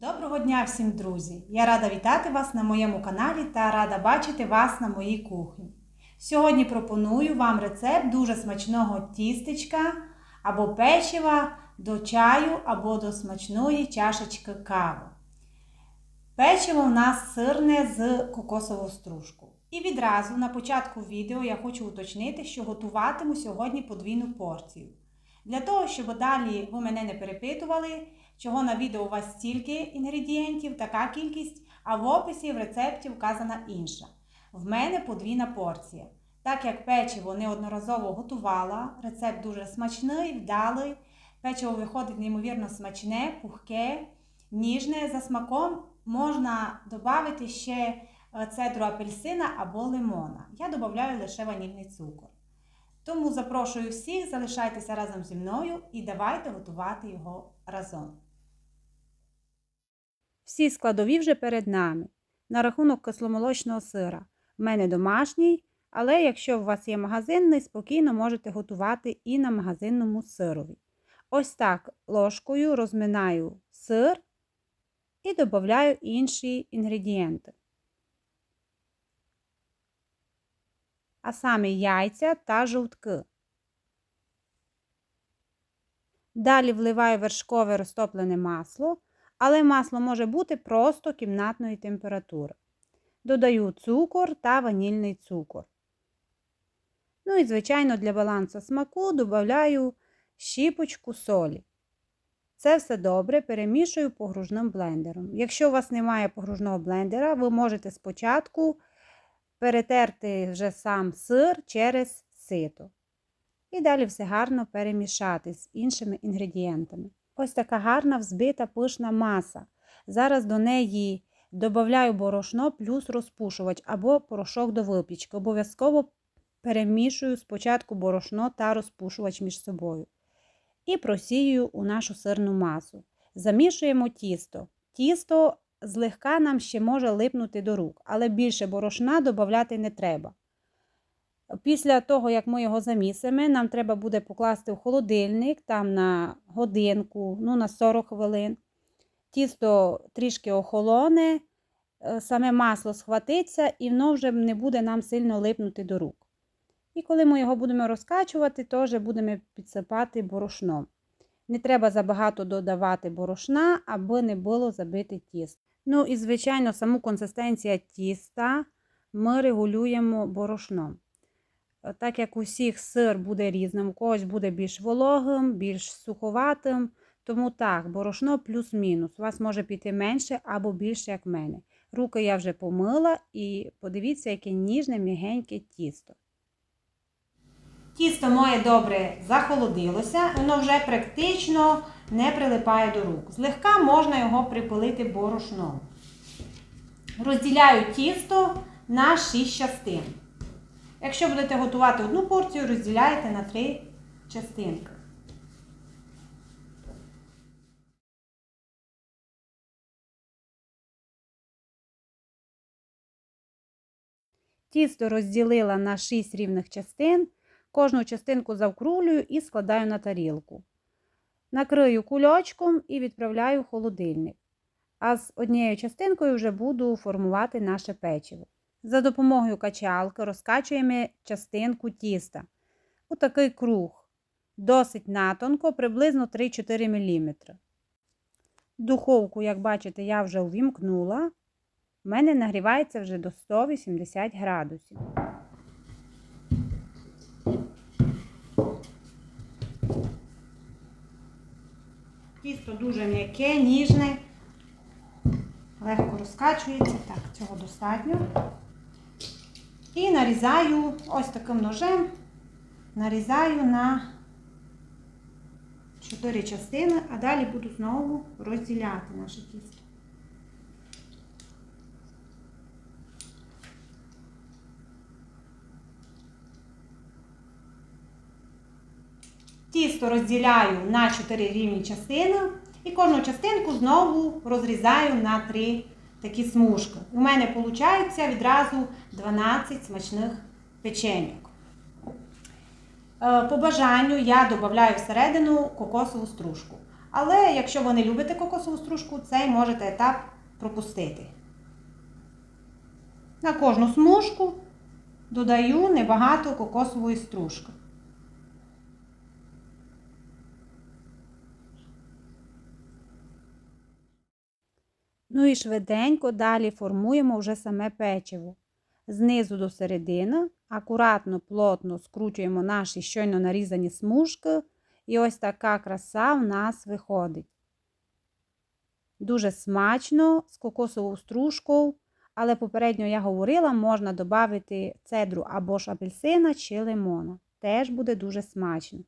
Доброго дня всім, друзі! Я рада вітати вас на моєму каналі та рада бачити вас на моїй кухні. Сьогодні пропоную вам рецепт дуже смачного тістечка або печива до чаю або до смачної чашечки кави. Печиво в нас сирне з кокосового стружку. І відразу на початку відео я хочу уточнити, що готуватиму сьогодні подвійну порцію. Для того, щоб далі ви мене не перепитували, чого на відео у вас стільки інгредієнтів, така кількість, а в описі в рецепті вказана інша. В мене подвійна порція. Так як печиво неодноразово готувала, рецепт дуже смачний, вдалий. Печиво виходить неймовірно смачне, пухке, ніжне. За смаком можна додати ще цедру апельсина або лимона. Я додаю лише ванільний цукор. Тому запрошую всіх, залишайтеся разом зі мною і давайте готувати його разом. Всі складові вже перед нами. На рахунок кисломолочного сира. В мене домашній, але якщо у вас є магазинний, спокійно можете готувати і на магазинному сирові. Ось так ложкою розминаю сир і додаю інші інгредієнти. А саме яйця та жовтки. Далі вливаю вершкове розтоплене масло, але масло може бути просто кімнатної температури. Додаю цукор та ванільний цукор. Ну і, звичайно, для балансу смаку додаю щіпочку солі. Це все добре перемішую погружним блендером. Якщо у вас немає погружного блендера, ви можете спочатку перетерти вже сам сир через сито. І далі все гарно перемішати з іншими інгредієнтами. Ось така гарна взбита пишна маса. Зараз до неї додаю борошно плюс розпушувач або порошок до випічки. Обов'язково перемішую спочатку борошно та розпушувач між собою. І просію у нашу сирну масу. Замішуємо тісто. Тісто злегка нам ще може липнути до рук, але більше борошна додати не треба. Після того, як ми його замісимо, нам треба буде покласти в холодильник там на годинку, ну на 40 хвилин. Тісто трішки охолоне, саме масло схватиться і воно вже не буде нам сильно липнути до рук. І коли ми його будемо розкачувати, теж будемо підсипати борошном. Не треба забагато додавати борошна, аби не було забите тісто. Ну і, звичайно, саму консистенцію тіста ми регулюємо борошном. Так як у всіх сир буде різним, у когось буде більш вологим, більш суховатим. Тому так, борошно плюс-мінус. У вас може піти менше або більше, як в мене. Руки я вже помила і подивіться, яке ніжне, м'ягеньке тісто. Тісто моє добре захолодилося, воно вже практично не прилипає до рук. Злегка можна його припилити борошном. Розділяю тісто на 6 частин. Якщо будете готувати одну порцію, розділяйте на 3 частинки. Тісто розділила на 6 рівних частин. Кожну частинку завкрулюю і складаю на тарілку. Накрию кульочком і відправляю в холодильник. А з однією частинкою вже буду формувати наше печиво. За допомогою качалки розкачуємо частинку тіста. У такий круг. Досить натонко, приблизно 3-4 мм. Духовку, як бачите, я вже увімкнула. У мене нагрівається вже до 180 градусів. Тісто дуже м'яке, ніжне, легко розкачується. Так, цього достатньо. І нарізаю ось таким ножем, нарізаю на 4 частини, а далі буду знову розділяти наше тісто. Тісто розділяю на 4 рівні частини і кожну частинку знову розрізаю на 3 такі смужки. У мене виходить відразу 12 смачних печеньок. По бажанню я додаю всередину кокосову стружку. Але якщо ви не любите кокосову стружку, цей можете етап пропустити. На кожну смужку додаю небагато кокосової стружки. Ну і швиденько далі формуємо вже саме печиво. Знизу до середини, акуратно, плотно скручуємо наші щойно нарізані смужки, і ось така краса в нас виходить. Дуже смачно з кокосовою стружкою, але попередньо я говорила, можна додати цедру або ж апельсина чи лимона. Теж буде дуже смачно.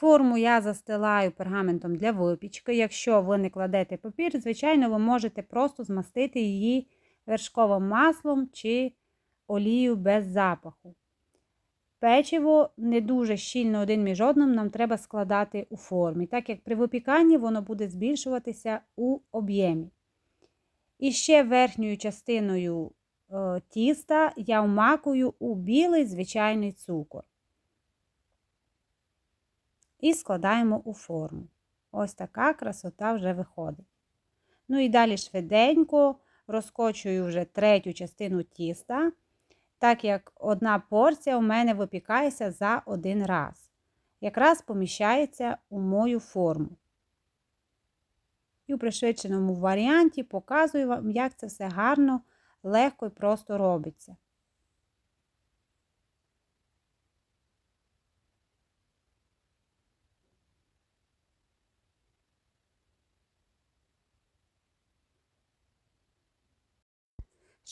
Форму я застилаю пергаментом для випічки. Якщо ви не кладете папір, звичайно, ви можете просто змастити її вершковим маслом чи олією без запаху. Печиво не дуже щільно один між одним нам треба складати у формі, так як при випіканні воно буде збільшуватися у об'ємі. І ще верхньою частиною е, тіста я вмакую у білий звичайний цукор. І складаємо у форму. Ось така красота вже виходить. Ну і далі швиденько розкочую вже третю частину тіста, так як одна порція у мене випікається за один раз. Якраз поміщається у мою форму. І у пришвидшеному варіанті показую вам, як це все гарно, легко і просто робиться.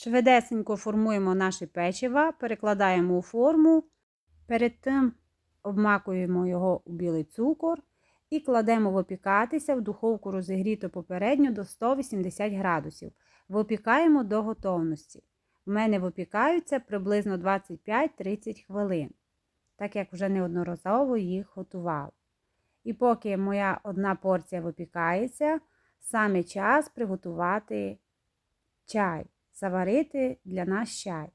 Швидесенько формуємо наші печива, перекладаємо у форму, перед тим обмакуємо його у білий цукор і кладемо випікатися в духовку розігріту попередньо до 180 градусів. Випікаємо до готовності. У мене випікаються приблизно 25-30 хвилин, так як вже неодноразово їх готувала. І поки моя одна порція випікається, саме час приготувати чай заварити для нас чай.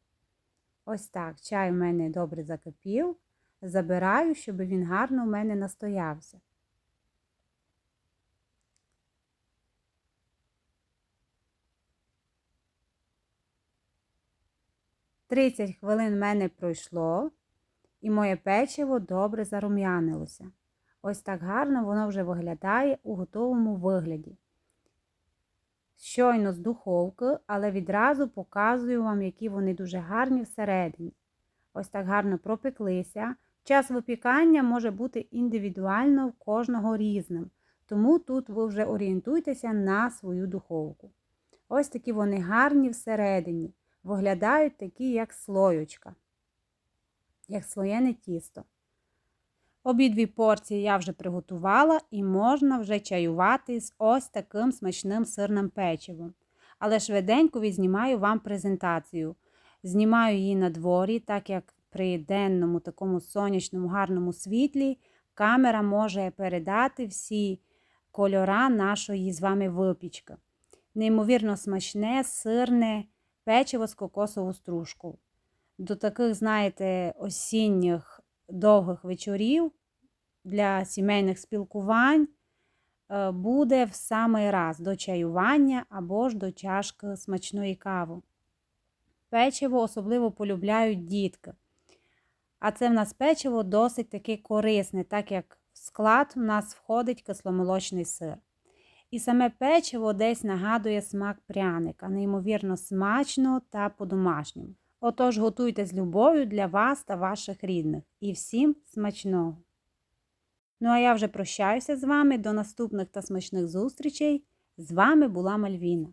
Ось так, чай у мене добре закипів. Забираю, щоб він гарно у мене настоявся. Тридцять хвилин в мене пройшло, і моє печиво добре зарум'янилося. Ось так гарно воно вже виглядає у готовому вигляді щойно з духовки, але відразу показую вам, які вони дуже гарні всередині. Ось так гарно пропеклися. Час випікання може бути індивідуально в кожного різним. Тому тут ви вже орієнтуйтеся на свою духовку. Ось такі вони гарні всередині. Виглядають такі, як слоючка, як слоєне тісто. Обидві порції я вже приготувала і можна вже чаювати з ось таким смачним сирним печивом. Але швиденько відзнімаю вам презентацію. Знімаю її на дворі, так як при денному такому сонячному гарному світлі камера може передати всі кольора нашої з вами випічки. Неймовірно смачне, сирне печиво з кокосовою стружкою. До таких, знаєте, осінніх довгих вечорів для сімейних спілкувань е, буде в самий раз до чаювання або ж до чашки смачної кави. Печиво особливо полюбляють дітки. А це в нас печиво досить таки корисне, так як в склад у нас входить кисломолочний сир. І саме печиво десь нагадує смак пряника, неймовірно смачно та по-домашньому. Отож, готуйте з любов'ю для вас та ваших рідних. І всім смачного! Ну, а я вже прощаюся з вами до наступних та смачних зустрічей. З вами була Мальвіна.